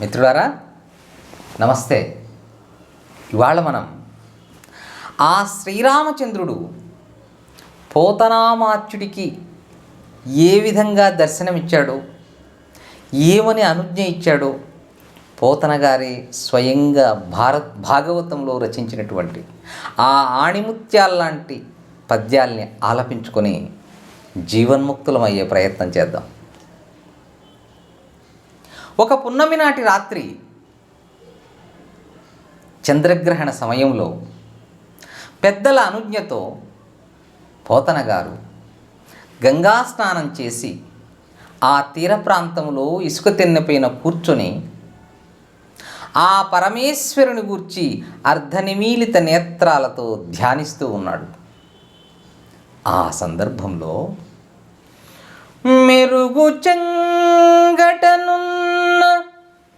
మిత్రులారా నమస్తే. ఇవాళ మనం ఆ శ్రీరామచంద్రుడు పోతనామాచ్యుడికి ఏ విధంగా దర్శనమిచ్చాడు ఏమని అనుజ్ఞ ఇచ్చాడో పోతన గారి స్వయంగా భారత్ భాగవతంలో రచించినటువంటి ఆ ఆణిముత్యాల్లాంటి పద్యాల్ని ఆలపించుకొని జీవన్ముక్తులమయ్యే ప్రయత్నం చేద్దాం. ఒక పున్నమి నాటి రాత్రి చంద్రగ్రహణ సమయంలో పెద్దల అనుజ్ఞతో పోతన గారు గంగా స్నానం చేసి ఆ తీర ప్రాంతంలో ఇసుక తిన్నపైన కూర్చొని ఆ పరమేశ్వరుని గూర్చి అర్ధనిమీలిత నేత్రాలతో ధ్యానిస్తూ ఉన్నాడు. ఆ సందర్భంలో మెరుగు చెంగటనున్న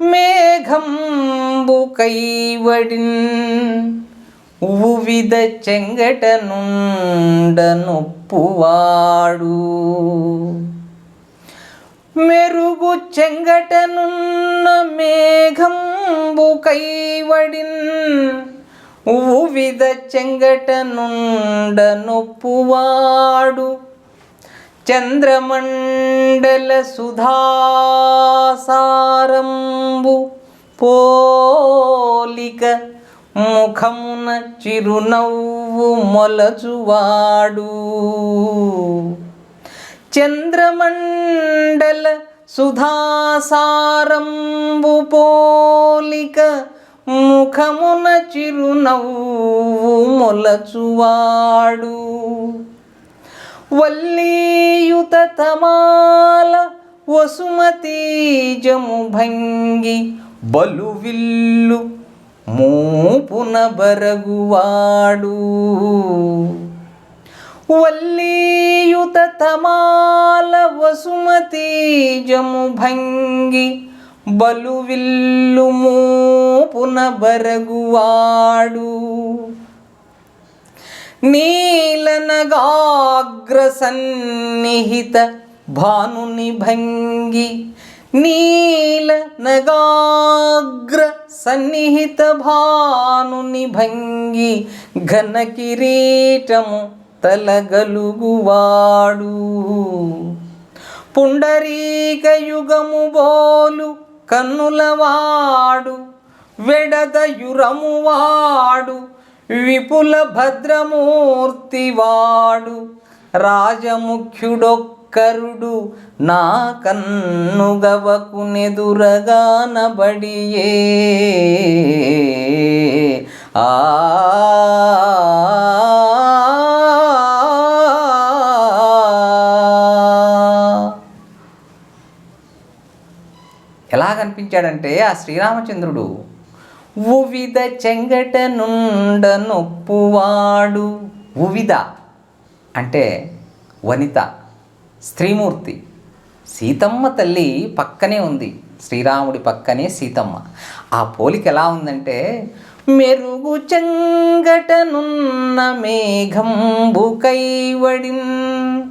మేఘంబు కైవడిన్ ఉవిద చెంగటనుండనొప్పువాడు. మెరుగు చెంగటనున్న మేఘంబు కైవడిన్ ఉవిద చెంగటనుండనొప్పువాడు. నొప్పువాడు సుధాసారంబు పోలిక ముఖమున చిరునవ్వు మొలచువాడు. చంద్రమండల సుధాసారంబు పోలిక ముఖమున చిరునవ్వు మొలచువాడు. వల్లీయుత తమాల వసుమతీజము భంగి బలువిల్లు మూపున బరగువాడు. వల్లీయుత తమాల వసుమతీజము భంగి బలువిల్లు మూపున బరగువాడు. నీలనగాగ్ర సన్నిహిత భానుని భంగి నీల నగాగ్ర సన్నిహిత భానుని భంగి ఘన కిరీటము తలగలుగువాడు. పుండరీక యుగము బోలు కన్నులవాడు వెడదయురమువాడు విపుల భద్రమూర్తివాడు రాజముఖ్యుడొక్కరుడు నా కన్నుగవకు నెదురగానబడియే ఆ ఎలా కనిపించాడంటే ఆ శ్రీరామచంద్రుడు ఉవిద చెంగట నుండ నొప్పువాడు. ఉవిద అంటే వనిత స్త్రీమూర్తి. సీతమ్మ తల్లి పక్కనే ఉంది. శ్రీరాముడి పక్కనే సీతమ్మ. ఆ పోలిక ఎలా ఉందంటే మెరుగు చెంగటనున్న మేఘంబు కైవడిన్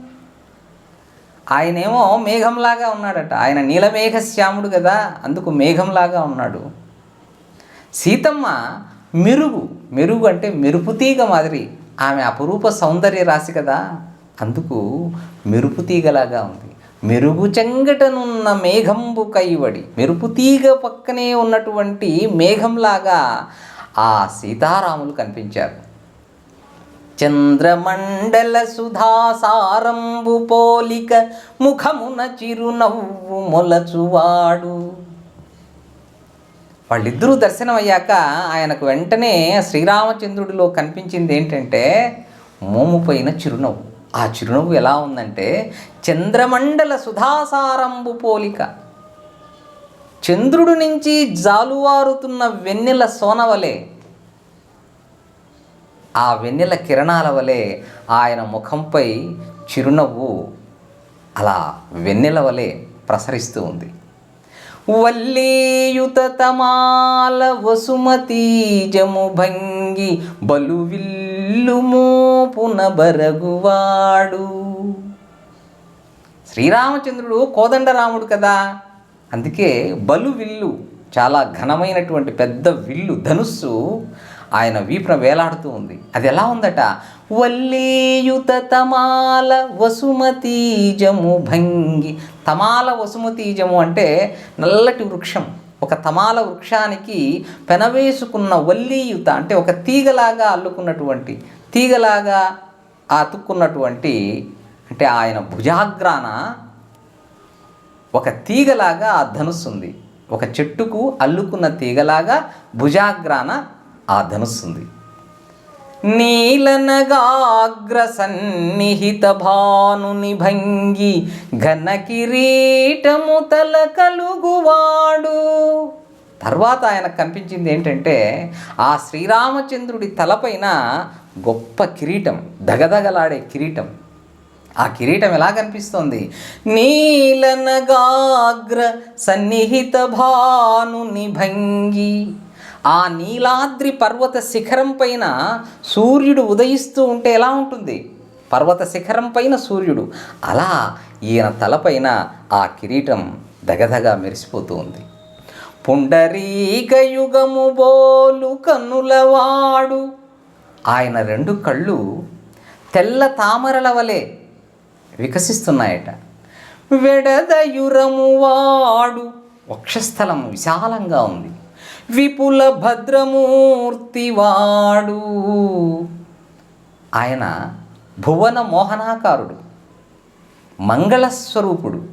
ఆయనేమో మేఘంలాగా ఉన్నాడట. ఆయన నీలమేఘ శ్యాముడు కదా అందుకు మేఘంలాగా ఉన్నాడు. సీతమ్మ మెరుగు మెరుగు అంటే మెరుపుతీగ మాదిరి. ఆమె అపురూప సౌందర్య రాశి కదా. అందుకు మెరుపుతీగలాగా ఉంది. మెరుగు చెంగటనున్న మేఘంబు కైవడి. మెరుపుతీగ పక్కనే ఉన్నటువంటి మేఘంలాగా ఆ సీతారాములు కనిపించారు. చంద్రమండల సుధాసారంబు పోలిక ముఖమున చిరునవ్వు మొలచువాడు. వాళ్ళిద్దరూ దర్శనం అయ్యాక ఆయనకు వెంటనే శ్రీరామచంద్రుడిలో కనిపించింది ఏంటంటే మోముపైన చిరునవ్వు. ఆ చిరునవ్వు ఎలా ఉందంటే చంద్రమండల సుధాసారంబు పోలిక. చంద్రుడు నుంచి జాలువారుతున్న వెన్నెల సోనవలే ఆ వెన్నెల కిరణాల వలె ఆయన ముఖంపై చిరునవ్వు అలా వెన్నెల వలె ప్రసరిస్తూ ఉంది. వల్లీయుత తమాల వసుమతీజము భంగి బలువిల్లు మోపున బరగువాడు శ్రీరామచంద్రుడు కోదండరాముడు కదా అందుకే బలు విల్లు చాలా ఘనమైనటువంటి పెద్ద విల్లు ధనుస్సు ఆయన వీపున వేలాడుతూ ఉంది. అది ఎలా ఉందట? వల్లీయుత తమాల వసుమతీజము భంగి. తమాల వసుమతీజము అంటే నల్లటి వృక్షం. ఒక తమాల వృక్షానికి పెనవేసుకున్న వల్లీయుత అంటే ఒక తీగలాగా అల్లుకున్నటువంటి తీగలాగా అతుక్కున్నటువంటి అంటే ఆయన భుజాగ్రాన ఒక తీగలాగా ఆ ధనుస్సు ఉంది. ఒక చెట్టుకు అల్లుకున్న తీగలాగా భుజాగ్రాన ఆ ధనుస్తుంది నీలనగాగ్ర సన్నిహిత భానుని భంగి ఘన కిరీటము తల కలుగువాడు. తర్వాత ఆయనకు కనిపించింది ఏంటంటే ఆ శ్రీరామచంద్రుడి తలపైన గొప్ప కిరీటం దగదగలాడే కిరీటం. ఆ కిరీటం ఎలా కనిపిస్తోంది? నీలనగాగ్ర సన్నిహిత భాను భంగి ఆ నీలాద్రి పర్వత శిఖరం పైన సూర్యుడు ఉదయిస్తూ ఉంటే ఎలా ఉంటుంది? పర్వత శిఖరం పైన సూర్యుడు. అలా ఈయన తలపైన ఆ కిరీటం దగదగా మెరిసిపోతూ ఉంది. పుండరీకయుగము బోలు కన్నులవాడు ఆయన రెండు కళ్ళు తెల్ల తామరల వలె వికసిస్తున్నాయట. వెడదయురము వాడు వక్షస్థలం విశాలంగా ఉంది. విపుల భద్రమూర్తి వాడు ఆయన భువన మోహనాకారుడు మంగళస్వరూపుడు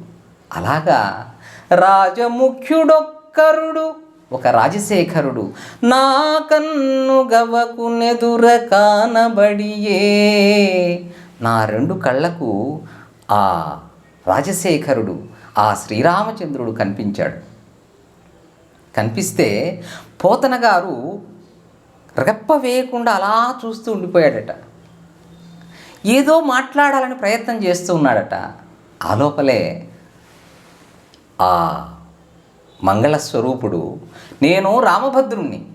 అలాగా రాజముఖ్యుడొక్కరుడు ఒక రాజశేఖరుడు. నా కన్ను గవకు నెదుర కానబడియే నా రెండు కళ్ళకు ఆ రాజశేఖరుడు ఆ శ్రీరామచంద్రుడు కనిపించాడు. కనిపిస్తే పోతన గారు రెప్ప వేయకుండా అలా చూస్తూ ఉండిపోయాడట. ఏదో మాట్లాడాలని ప్రయత్నం చేస్తూ ఉన్నాడట. ఆ లోపలే ఆ మంగళస్వరూపుడు నేను రామభద్రుణ్ణి.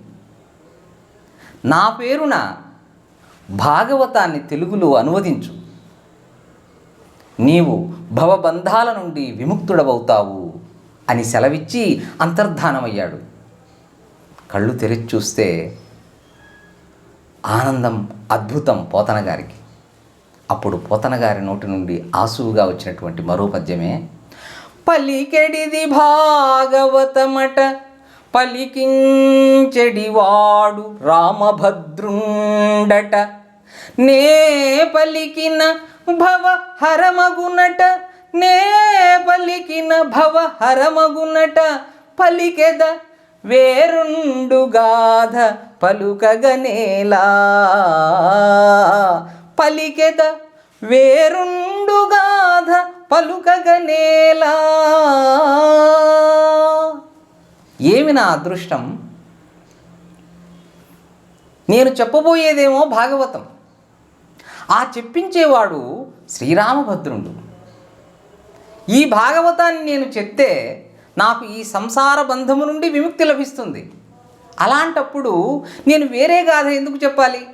నా పేరున భాగవతాన్ని తెలుగులో అనువదించు. నీవు భవబంధాల నుండి విముక్తుడవవుతావు అని సెలవిచ్చి అంతర్ధానమయ్యాడు. కళ్ళు తెరిచి చూస్తే ఆనందం అద్భుతం పోతనగారికి. అప్పుడు పోతనగారి నోటి నుండి ఆసువుగా వచ్చినటువంటి మరో పద్యమే పలికెడిది భాగవతమట పలికించెడివాడు రామభద్రుండట నే పలికిన భవ హరమగునట నే పలికిన భవ హరమగునట పలికెద వేరుండు గాథ పలుకగనేలా. పలికెద వేరుండు గాథ పలుకగనేలా. ఏమి నా అదృష్టం? నేను చెప్పబోయేదేమో భాగవతం. ఆ చెప్పించేవాడు శ్రీరామభద్రుడు. ఈ భాగవతాన్ని నేను చెప్తే నాకు ఈ సంసార బంధము నుండి విముక్తి లభిస్తుంది. అలాంటప్పుడు నేను వేరే గాథ ఎందుకు చెప్పాలి?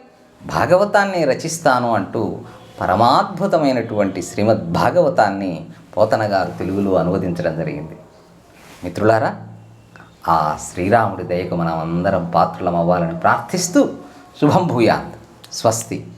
భాగవతాన్ని రచిస్తాను అంటూ పరమాద్భుతమైనటువంటి శ్రీమద్ భాగవతాన్ని పోతన గారు తెలుగులో అనువదించడం జరిగింది. మిత్రులారా ఆ శ్రీరాముడి దయకు మనం అందరం పాత్రలం అవ్వాలని ప్రార్థిస్తూ శుభం భూయాత్. స్వస్తి.